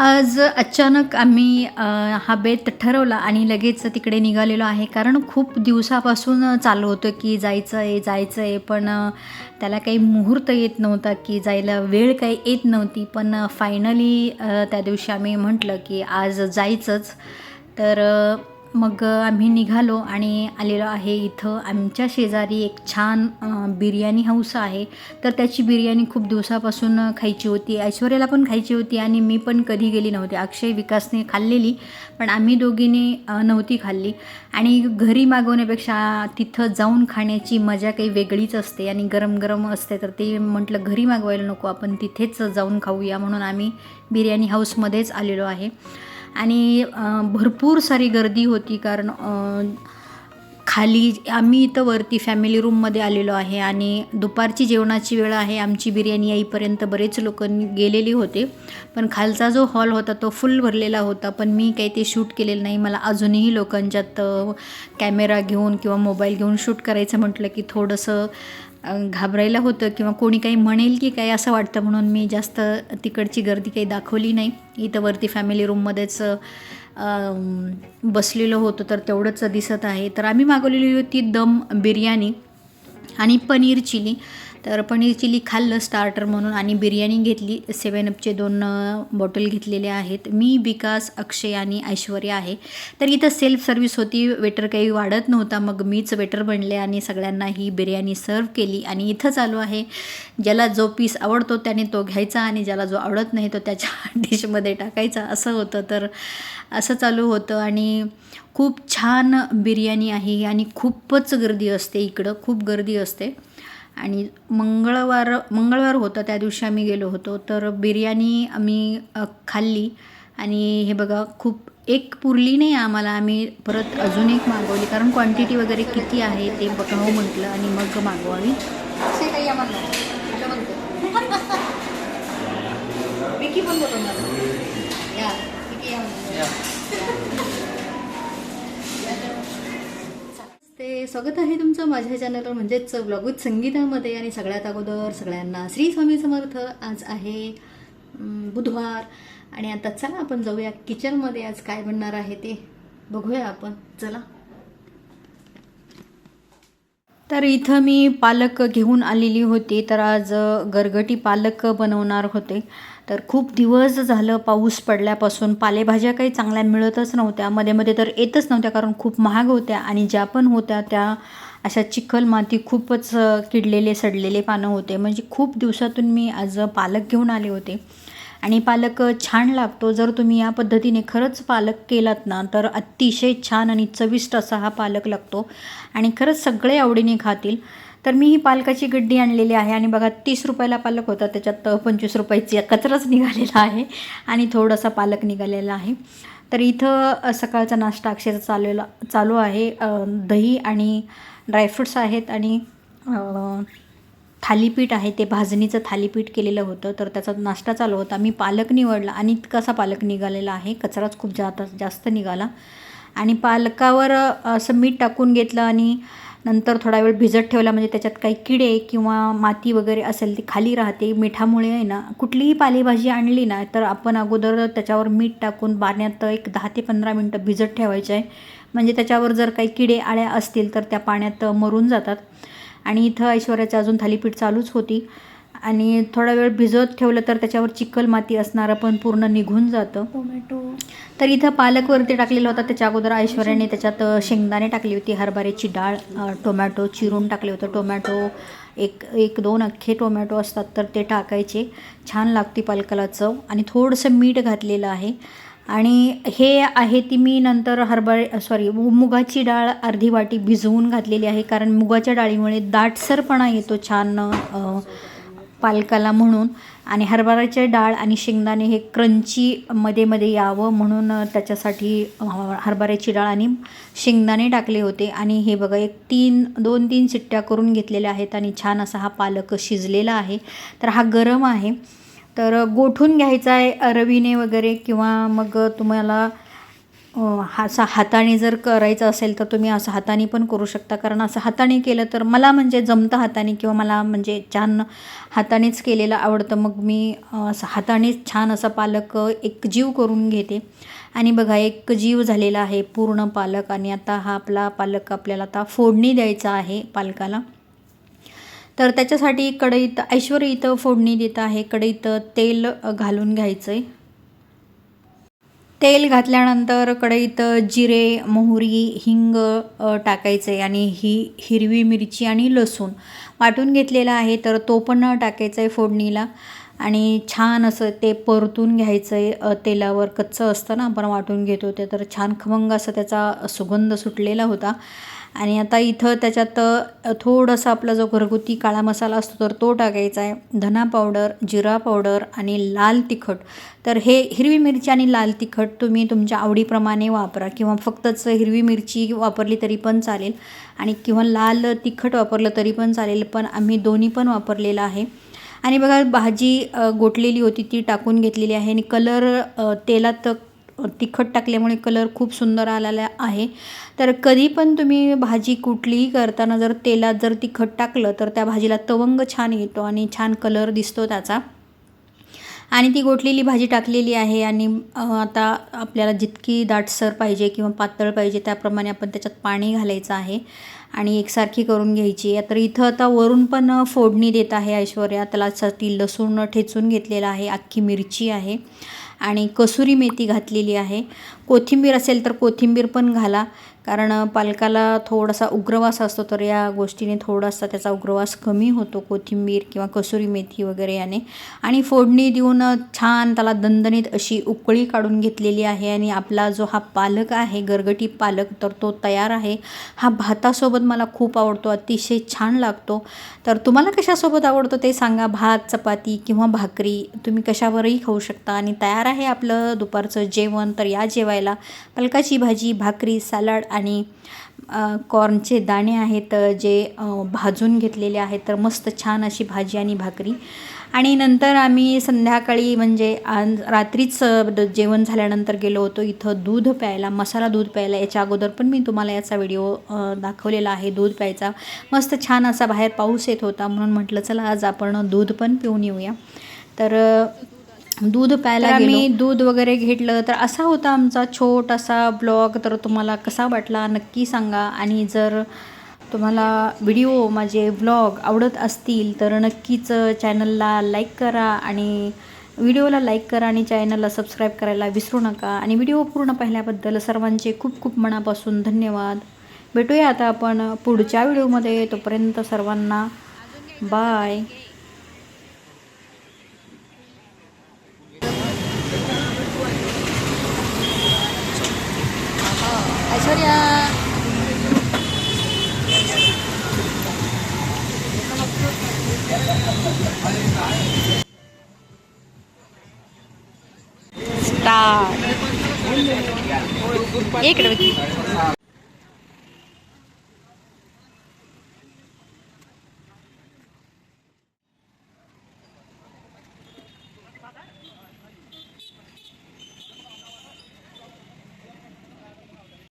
आज अचानक आम्ही हा बेत ठरवला आणि लगेच तिकडे निघालेलो आहे. कारण खूप दिवसापासून चालू होतं की जायचं आहे जायचं आहे. पण त्याला काही मुहूर्त येत नव्हता की जायला वेळ काही येत नव्हती. पण फायनली त्या दिवशी आम्ही म्हटलं की आज जायचंच. तर मग आम्ही निघालो आणि आलेलो आहे इथं. आमच्या शेजारी एक छान बिर्याणी हाऊस आहे. तर त्याची बिर्याणी खूप दिवसापासून खायची होती. ऐश्वर्याला पण खायची होती आणि मी पण कधी गेली नव्हती. अक्षय विकासने खाल्लेली पण आम्ही दोघींनी नव्हती खाल्ली. आणि घरी मागवण्यापेक्षा तिथं जाऊन खाण्याची मजा काही वेगळीच असते आणि गरम गरम असते. तर ते म्हटलं घरी मागवायला नको आपण तिथेच जाऊन खाऊया. म्हणून आम्ही बिर्याणी हाऊसमध्येच आलेलो आहे. आणि भरपूर सारी गर्दी होती कारण खाली आम्ही इथं वरती फॅमिली रूममध्ये आलेलो आहे आणि दुपारची जेवणाची वेळ आहे. आमची बिर्याणी येईपर्यंत बरेच लोक गेलेली होते. पण खालचा जो हॉल होता तो फुल भरलेला होता. पण मी काही ते शूट केलेलं नाही. मला अजूनही लोकांच्यात कॅमेरा घेऊन किंवा मोबाईल घेऊन शूट करायचं म्हटलं की थोडंसं घाबरायला होतं किंवा कोणी काही म्हणेल की काय असं वाटतं म्हणून मी जास्त तिकडची गर्दी काही दाखवली नाही. इथं वरती फॅमिली रूममध्येच बसलेलो होतो तर तेवढंच दिसत आहे. तर आम्ही मागवलेली होती दम बिर्याणी आणि पनीर चिली. तर पनीर चिली खाल्लं स्टार्टर म्हणून आणि बिर्याणी घेतली. सेवन अपचे दोन बॉटल घेतलेले आहेत. मी विकास अक्षय आणि ऐश्वर्या आहे. तर इथं सेल्फ सर्व्हिस होती वेटर काही वाढत नव्हता. मग मीच वेटर बनले आणि सगळ्यांना ही बिर्याणी सर्व केली. आणि इथं चालू आहे. ज्याला जो पीस आवडतो त्याने तो घ्यायचा आणि ज्याला जो आवडत नाही तो त्याच्या डिशमध्ये टाकायचा. असं होतं. तर असं चालू होतं. आणि खूप छान बिर्याणी आहे. आणि खूपच गर्दी असते इकडं. खूप गर्दी असते. आणि मंगळवार मंगळवार होता त्या दिवशी आम्ही गेलो होतो. तर बिर्याणी आम्ही खाल्ली. आणि हे बघा खूप एक पुरली नाही आम्हाला आम्ही परत अजून एक मागवली. कारण क्वांटिटी वगैरे किती आहे ते बघावं म्हटलं आणि मग मागवावी. विकी पण बोलवणार या विकी या म्हणतो. ते स्वागत आहे तुमचं माझ्या चॅनलवर म्हणजेच ब्लॉगूत संगीतामध्ये. आणि सगळ्यात अगोदर सगळ्यांना श्री स्वामी समर्थ. आज आहे बुधवार. आणि आता चला आपण जाऊया किचनमध्ये आज काय बनणार आहे ते बघूया आपण. चला. तर इथं मी पालक घेऊन आलेली होती. तर आज गरगटी पालक बनवणार होते. तर खूप दिवस झालं पाऊस पडल्यापासून. पालेभाज्या काही चांगल्या मिळतच नव्हत्या. मध्ये मध्ये तर येतच नव्हत्या कारण खूप महाग होत्या आणि ज्या पण होत्या त्या अशा चिखल माती खूपच किडलेले सडलेले पानं होते. म्हणजे खूप दिवसातून मी आज पालक घेऊन आले होते. आणि पालक छान लागतो. जर तुम्ही या पद्धतीने खरंच पालक केलात ना तर अतिशय छान आणि चविष्ट असा हा पालक लागतो. आणि खरंच सगळे आवडीने खातील. तर मी ही पालकाची गड्डी आणलेली आहे आणि बघा तीस रुपयाला पालक होता त्याच्यात पंचवीस रुपयाची कचराच निघालेला आहे आणि थोडासा पालक निघालेला आहे. तर इथं सकाळचा नाश्ता अक्षरशः चाललेला चालू आहे. दही आणि ड्रायफ्रुट्स आहेत आणि थालीपीठ आहे. ते भाजणीचं थालीपीठ केलेलं होतं तर त्याचा नाश्ता चालू होता. मी पालक निवडला आणि इतकासा पालक निघालेला आहे. कचराच खूप जाता जास्त निघाला. आणि पालकावर असं मीठ टाकून घेतलं आणि नंतर थोडा वेळ भिजत ठेवला म्हणजे त्याच्यात काही किडे किंवा माती वगैरे असेल ती खाली राहते. मिठामुळे आहे ना कुठलीही पालेभाजी आणली ना तर आपण अगोदर त्याच्यावर मीठ टाकून पाण्यात एक दहा ते पंधरा मिनटं भिजत ठेवायचे आहे. म्हणजे त्याच्यावर जर काही किडे आळ्या असतील तर त्या पाण्यात मरून जातात. आणि इथं ऐश्वर्याचं अजून थालीपीठ चालूच होती. आणि थोडा वेळ भिजत ठेवलं तर त्याच्यावर चिखल माती असणारं पण पूर्ण निघून जातं. टोमॅटो. तर इथं पालक वरती टाकलेला होता त्याच्या अगोदर ऐश्वर्याने त्याच्यात शेंगदाणे टाकली होती हरभऱ्याची डाळ टोमॅटो चिरून टाकले होते. टोमॅटो एक एक दोन अख्खे टोमॅटो असतात तर ते टाकायचे. छान लागते पालकाला चव. आणि थोडंसं मीठ घातलेलं आहे. आणि हे आहे ती मी नंतर हरभरे सॉरी मुगाची डाळ अर्धी वाटी भिजवून घातलेली आहे कारण मुगाच्या डाळीमुळे दाटसरपणा येतो छान पालकाला म्हणून आणि हरभऱ्याचे डाळ आणि शेंगदाणे हे क्रंची मध्ये मध्ये यावं म्हणून त्याच्यासाठी हरभऱ्याची डाळ आणि शेंगदाणे टाकले होते. आणि हे बघा एक तीन दोन तीन चिट्ट्या करून घेतलेल्या आहेत आणि छान असा हा पालक शिजलेला आहे. तर हा गरम आहे. तर गोठून घ्यायचा आहे रवीने वगैरे किंवा मग तुम्हाला असा हाताने जर करायचं असेल तर तुम्ही असं हाताने पण करू शकता. कारण असं हाताने केलं तर मला म्हणजे जमतं हाताने किंवा मला म्हणजे छान हातानेच केलेलं आवडतं. मग मी असं हातानेच छान असा पालक एक जीव करून घेते. आणि बघा एक जीव झालेला आहे पूर्ण पालक आणि आता हा आपला पालक आपल्याला आता फोडणी द्यायचा आहे पालकाला. तर त्याच्यासाठी कढईत ऐश्वर्य इथं फोडणी देत आहे. कढईत तेल घालून घ्यायचं आहे तेल घातल्यानंतर कढईत जिरे मोहरी हिंग टाकायचं आहे आणि ही हिरवी मिरची आणि लसूण वाटून घेतलेला आहे तर तो पण टाकायचा आहे फोडणीला. आणि छान असं ते परतून घ्यायचं आहे तेलावर कच्चं असतं ना आपण वाटून घेतो ते तर छान खमंग असं त्याचा सुगंध सुटलेला होता. आणि आता इथं त्याच्यात थोडंसं आपला जो घरगुती काळा मसाला असतो तर तो टाकायचा आहे. धना पावडर जिरा पावडर आणि लाल तिखट. तर हे हिरवी मिरची आणि लाल तिखट तुम्ही तुमच्या आवडीप्रमाणे वापरा किंवा फक्तच हिरवी मिरची वापरली तरी पण चालेल आणि किंवा लाल तिखट वापरलं तरी पण चालेल पण आम्ही दोन्ही पण वापरलेलं आहे. आणि बघा भाजी गोठलेली होती ती टाकून घेतलेली आहे. आणि कलर तेलात तिखट टाकल्यामुळे कलर खूप सुंदर आलेला आहे. तर कधी पण तुम्ही भाजी कुठलीही करताना जर तेलात जर तिखट टाकलं तर त्या भाजीला तवंग छान येतो आणि छान कलर दिसतो त्याचा. आणि ती गोठलेली भाजी टाकलेली आहे आणि आता आपल्याला जितकी दाटसर पाहिजे किंवा पातळ पाहिजे त्याप्रमाणे आपण त्याच्यात पाणी घालायचं आहे आणि एकसारखी करून घ्यायची आहे. तर इथं आता वरून पण फोडणी देत आहे ऐश्वर्या. त्यालासाठी लसूण ठेचून घेतलेला आहे अख्खी मिरची आहे आणि कसुरी मेथी घातलेली आहे. कोथिंबीर असेल तर कोथिंबीर पण घाला. कारण पालकाला थोडासा उग्रवास असतो तर या गोष्टीने थोडासा त्याचा उग्रवास कमी होतो. कोथिंबीर किंवा कसुरी मेथी वगैरे याने. आणि फोडणी देऊन छान त्याला दणदणीत अशी उकळी काढून घेतलेली आहे. आणि आपला जो हा पालक आहे गरगटी पालक तर तो तयार आहे. हा भातासोबत मला खूप आवडतो अतिशय छान लागतो. तर तुम्हाला कशासोबत आवडतो ते सांगा. भात चपाती किंवा भाकरी तुम्ही कशावरही खाऊ शकता. आणि तयार आहे आपलं दुपारचं जेवण तर या जेवायला पालकाची भाजी भाकरी सॅलड आणि कॉर्नचे दाणे आहेत जे भाजून घेतलेले आहेत तर मस्त छान अशी भाजी आणि भाकरी. आणि नंतर आम्ही संध्याकाळी म्हणजे रात्रीच जेवण झाल्यानंतर गेलो होतो इथं दूध प्यायला मसाला दूध प्यायला. याच्या अगोदर पण मी तुम्हाला याचा व्हिडिओ दाखवलेला आहे दूध प्यायचा. मस्त छान असा बाहेर पाऊस येत होता म्हणून म्हटलं चला आज आपण दूध पण पिऊन येऊया. तर दूध प्यायला आम्ही दूध वगैरे घेतलं. तर असा होता आमचा छोटासा ब्लॉग. तर तुम्हाला कसा वाटला नक्की सांगा. आणि जर तुम्हाला व्हिडिओ माझे व्लॉग आवडत असतील तर नक्कीच चॅनलला लाईक करा आणि व्हिडिओला लाईक करा आणि चॅनलला सबस्क्राईब करायला विसरू नका. आणि व्हिडिओ पूर्ण पाहिल्याबद्दल सर्वांचे खूप खूप मनापासून धन्यवाद. भेटूया आता आपण पुढच्या व्हिडिओमध्ये. तोपर्यंत सर्वांना बाय ऐश्वर्या स्टार इकडे बघ.